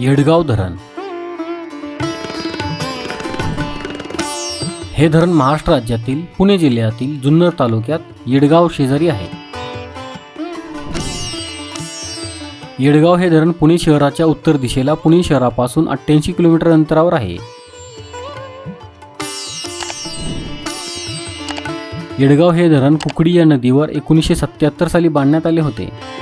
येडगाव धरण. हे धरण महाराष्ट्र राज्यातील पुणे जिल्ह्यातील जुन्नर तालुक्यात येडगाव शेजारी आहे. येडगाव हे धरण पुणे शहराच्या उत्तर दिशेला पुणे शहरापासून अठ्ठ्याऐंशी किलोमीटर अंतरावर आहे. येडगाव हे धरण कुकडी या नदीवर एकोणीसशे सत्याहत्तर साली बांधण्यात आले होते.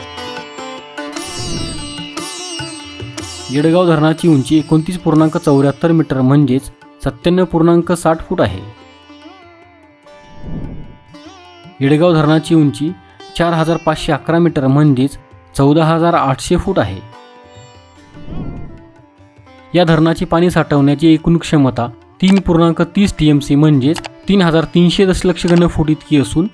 येडगाव धरणाची उंची एकोणतीस पूर्णांक चौऱ्याहत्तर मीटर म्हणजेच सत्त्याण्णव पूर्णांक साठ फूट आहे. येडगाव धरणाची उंची चार हजार पाचशे अकरा मीटर म्हणजेच चौदा हजार आठशे फूट आहे. या धरणाची पाणी साठवण्याची एकूण क्षमता तीन पूर्णांक तीस टी एम सी म्हणजेच तीन हजार तीनशे दशलक्ष घनफूट इतकी असून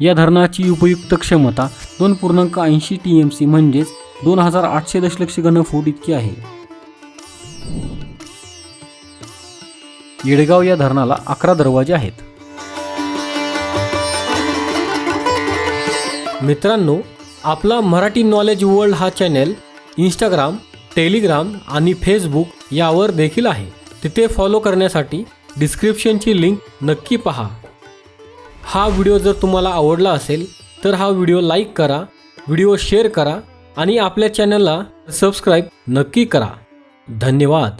या धरणाची उपयुक्त क्षमता दोन पूर्णांक ऐंशी टी एम सी म्हणजेच दोन हजार आठशे दशलक्ष घनफूट इतकी आहे. येडगाव या धरणाला अकरा दरवाजे आहेत. मित्रांनो आपला मराठी नॉलेज वर्ल्ड हा चॅनेल इंस्टाग्राम टेलिग्राम आणि फेसबुक यावर देखील आहे. तिथे फॉलो करण्यासाठी डिस्क्रिप्शनची लिंक नक्की पहा. हा व्हिडिओ जर तुम्हाला आवडला असेल तर हा व्हिडिओ लाईक करा व्हिडिओ शेअर करा आणि आपल्या चॅनलला सबस्क्राईब नक्की करा. धन्यवाद.